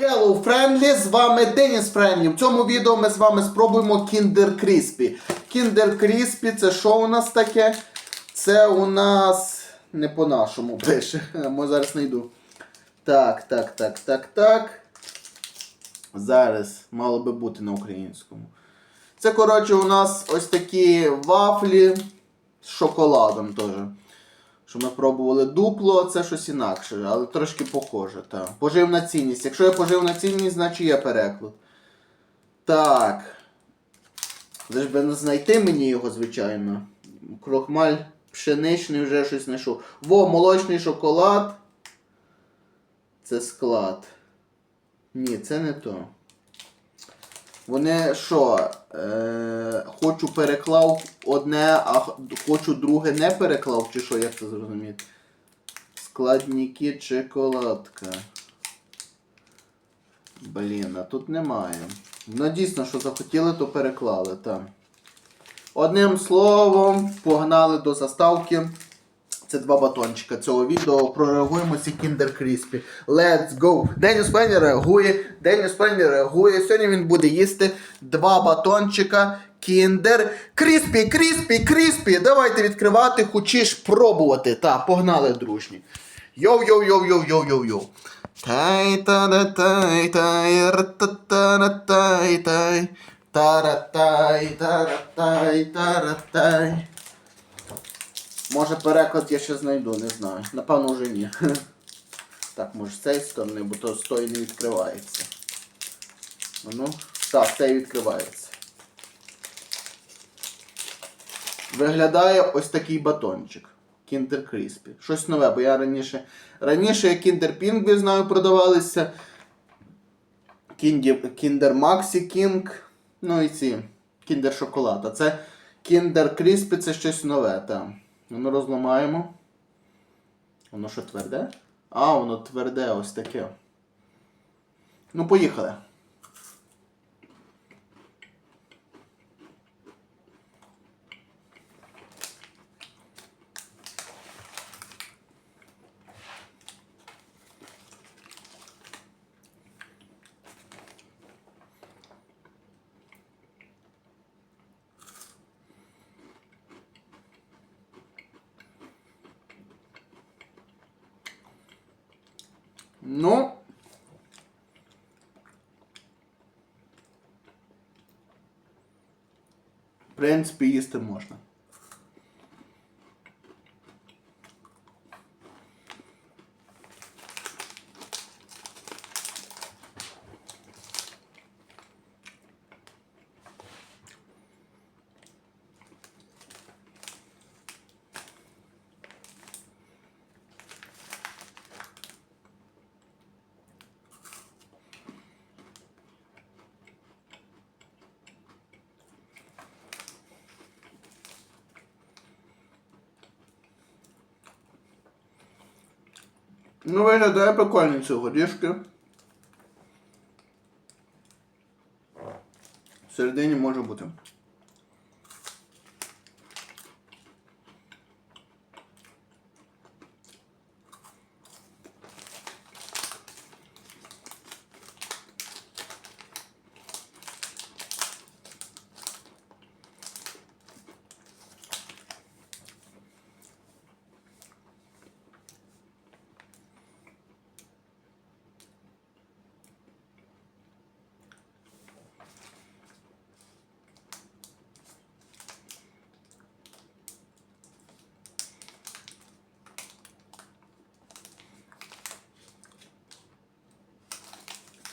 Hello, Friendly! З вами Деніс Френдлі. В цьому відео ми з вами спробуємо Kinder Crispy. Kinder Crispy це що у нас таке? Це у нас не по-нашому пише. Ми зараз знайду. Так, так, так, так, так. Зараз мало би бути на українському. Це, коротше, у нас ось такі вафлі з шоколадом теж. Що ми пробували дупло, це щось інакше, але трошки похоже. Так. Поживна цінність. Якщо є поживна цінність, значить є переклад. Так. Ж би не знайти мені його, звичайно. Крохмаль пшеничний вже щось знайшов. Во, молочний шоколад. Це склад. Ні, це не то. Вони що? Е, хочу переклав одне, а хочу друге не переклав, чи що, як це зрозуміти? Складники чоколадка. Блін, а тут немає. Ну дійсно, що захотіли, то переклали, так. Одним словом, погнали до заставки. Це два батончика цього відео. Прореагуємо ці Kinder Crispy. Let's go! Деніс Пенні реагує. Деніс Пенні реагує. Сьогодні він буде їсти два батончика Kinder Crispy, Crispy, Crispy. Давайте відкривати, хочеш пробувати. Та, погнали, дружні. Йоу-йоу-йоу-йоу-йоу-йоу-йоу. Тай та да тай тай та та тай тай Тара-тай, тара-тай, тара-тай. Може переклад я ще знайду, не знаю. Напевно вже ні. Так, може з цієї сторони, бо то з тої не відкривається. Ну, так, з цієї відкривається. Виглядає ось такий батончик. Kinder Crispy. Щось нове, бо я раніше. Раніше Kinder Pingvi, знаю, продавалися. Kinder, Kinder Maxi King. Ну і ці. Kinder Шоколад. А це Kinder Crispy це щось нове там. Воно розламаємо. Воно що тверде? А, воно тверде, ось таке. Ну, поїхали. Ну. В принципі, їсти можна. Ну, виглядає прикольно ці горішки. Середині може бути.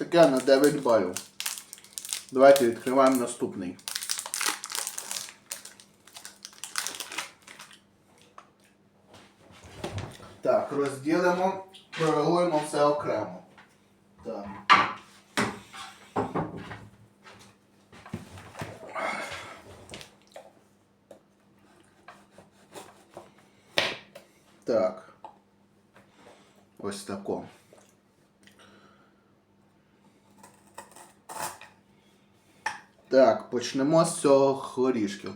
Таке на 9 балів. Давайте відкриваємо наступний. Так, розділимо, прореагуємо все окремо. Так. Так. Ось тако. Так, почнемо з цього горішків.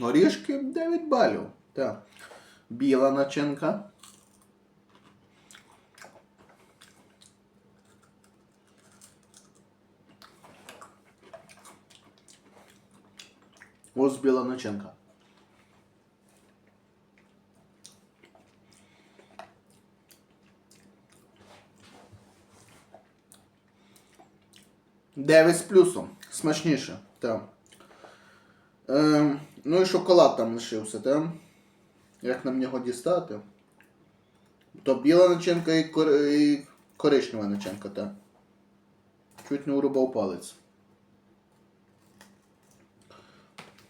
Горішки 9 балів. Так. Біла начинка. Ось біла начинка. Дев'ять з плюсом. Смачніше. Так. Ем, ну і шоколад там лишився, так? Як нам його дістати? То біла начинка і, кор... і коричнева начинка, так. Чуть не урубав палець.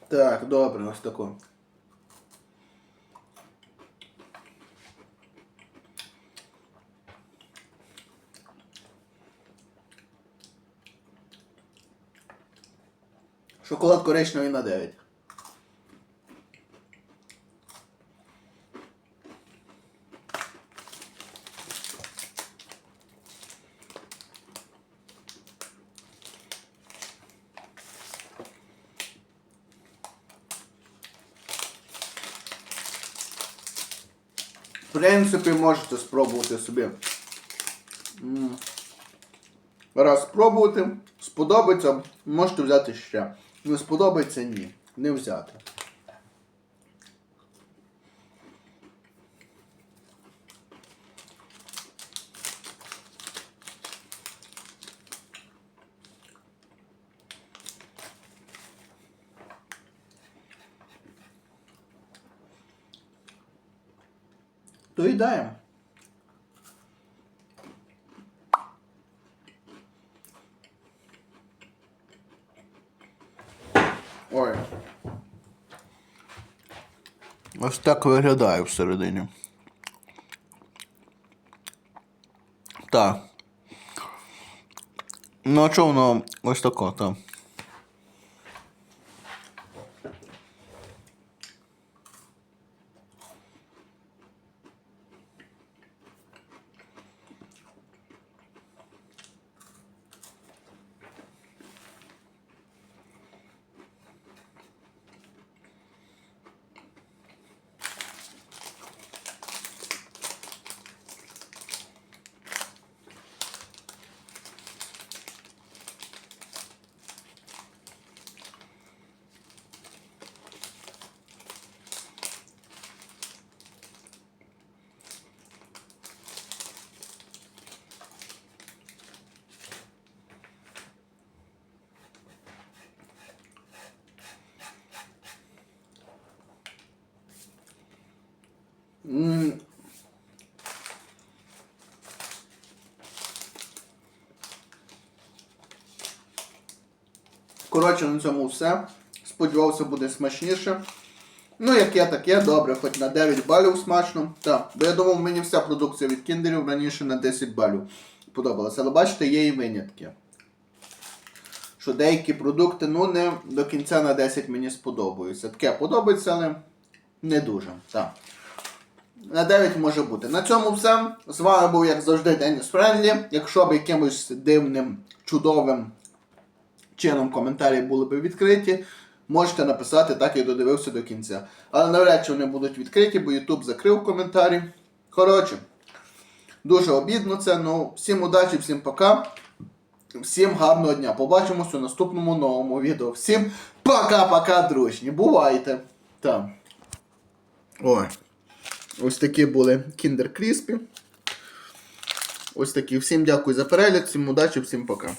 Так, добре, ось тако. Шоколад коричневий на 9. В принципі, можете спробувати собі. Раз спробувати, сподобається, можете взяти ще. Не сподобається ні. Не взяти. Доїдаємо. Ой. Ось так виглядає всередині. Так. Ну, а чого воно ось тако, так. Коротше, на цьому все. Сподівався, буде смачніше. Ну, яке таке, добре, хоч на 9 балів смачно. Так, бо я думав, мені вся продукція від кіндерів раніше на 10 балів подобалася. Але бачите, є і винятки. Що деякі продукти, ну, не до кінця на 10 мені сподобаються. Таке подобається, але не дуже. Так. На 9 може бути. На цьому все. З вами був, як завжди, Деніс Френлі. Якщо б якимось дивним, чудовим чином коментарі були б відкриті, можете написати, так і додивився до кінця. Але навряд чи вони будуть відкриті, бо YouTube закрив коментарі. Коротше, дуже обідно це. Ну, всім удачі, всім пока. Всім гарного дня. Побачимось у наступному новому відео. Всім пока-пока, дружні. Бувайте. Так. Ой. Ось такі були Kinder Crispy. Ось такі. Всім дякую за перегляд, всім удачі, всім пока.